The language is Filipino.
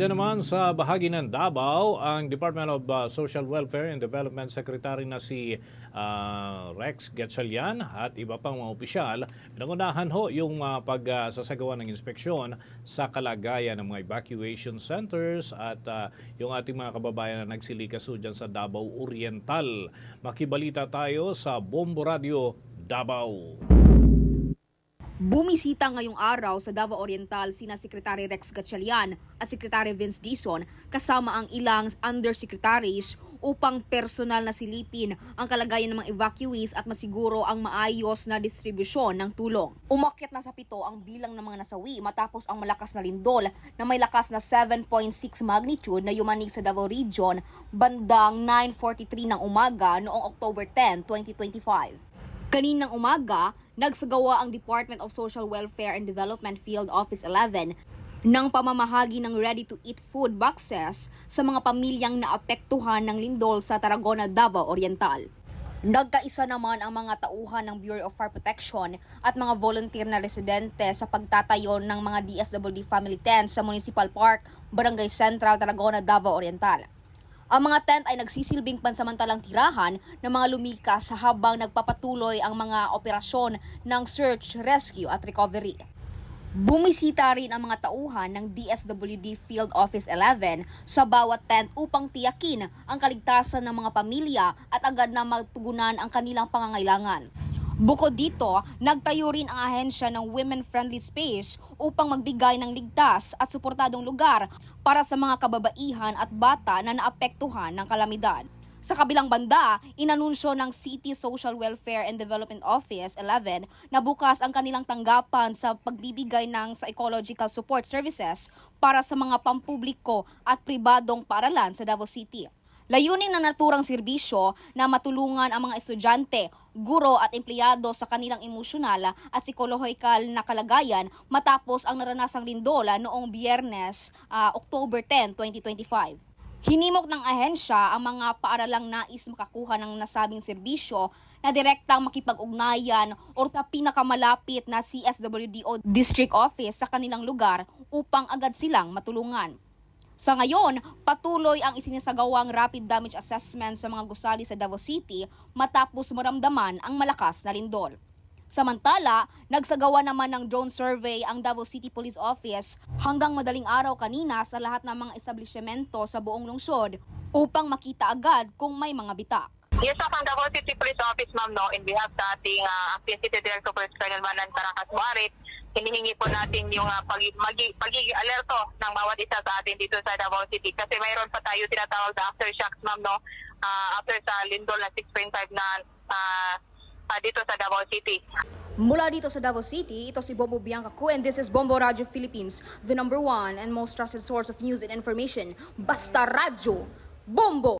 Diyan naman sa bahagi ng Davao, ang Department of uh, Social Welfare and Development Secretary na si uh, Rex Gatchalian at iba pang mga opisyal, pinangunahan ho yung uh, pagsasagawa ng inspeksyon sa kalagayan ng mga evacuation centers at uh, yung ating mga kababayan na nagsilikas ho dyan sa Davao Oriental. Makibalita tayo sa Bombo Radio Davao. Bumisita ngayong araw sa Davao Oriental sina Secretary Rex Gatchalian at Secretary Vince Dison kasama ang ilang undersecretaries upang personal na silipin ang kalagayan ng mga evacuees at masiguro ang maayos na distribusyon ng tulong. Umakyat na sa pito ang bilang ng mga nasawi matapos ang malakas na lindol na may lakas na 7.6 magnitude na yumanig sa Davao Region bandang 9.43 ng umaga noong October 10, 2025. Kaninang umaga, nagsagawa ang Department of Social Welfare and Development Field Office 11 ng pamamahagi ng ready-to-eat food boxes sa mga pamilyang naapektuhan ng lindol sa Tarragona, Davao Oriental. Nagkaisa naman ang mga tauhan ng Bureau of Fire Protection at mga volunteer na residente sa pagtatayo ng mga DSWD family tents sa Municipal Park, Barangay Central, Tarragona, Davao Oriental. Ang mga tent ay nagsisilbing pansamantalang tirahan ng mga lumikas habang nagpapatuloy ang mga operasyon ng search, rescue at recovery. Bumisita rin ang mga tauhan ng DSWD Field Office 11 sa bawat tent upang tiyakin ang kaligtasan ng mga pamilya at agad na matugunan ang kanilang pangangailangan. Bukod dito, nagtayo rin ang ahensya ng women-friendly space upang magbigay ng ligtas at suportadong lugar para sa mga kababaihan at bata na naapektuhan ng kalamidad. Sa kabilang banda, inanunsyo ng City Social Welfare and Development Office 11 na bukas ang kanilang tanggapan sa pagbibigay ng psychological support services para sa mga pampubliko at pribadong paaralan sa Davao City. Layunin ng naturang serbisyo na matulungan ang mga estudyante, guro at empleyado sa kanilang emosyonal at psikolohikal na kalagayan matapos ang naranasang lindola noong biyernes, ah, October 10, 2025. Hinimok ng ahensya ang mga paaralang nais makakuha ng nasabing serbisyo na direktang makipag-ugnayan o sa pinakamalapit na CSWD o District Office sa kanilang lugar upang agad silang matulungan. Sa ngayon, patuloy ang isinasagawang rapid damage assessment sa mga gusali sa Davao City matapos maramdaman ang malakas na lindol. Samantala, nagsagawa naman ng drone survey ang Davao City Police Office hanggang madaling araw kanina sa lahat ng mga establishmento sa buong lungsod upang makita agad kung may mga bitak. Yes, sa ang Davao City Police Office, ma'am, no, in behalf sa ating uh, Acting City Director First Colonel Manan Caracas Buarit, hinihingi po natin yung uh, pag, magi, pagiging alerto ng bawat isa sa atin dito sa Davao City. Kasi mayroon pa tayo tinatawag na aftershocks, ma'am, no, uh, after sa lindol na 6.5 na uh, uh, dito sa Davao City. Mula dito sa Davao City, ito si Bobo Bianca Ku and this is Bombo Radio Philippines, the number one and most trusted source of news and information. Basta Radyo, Bombo!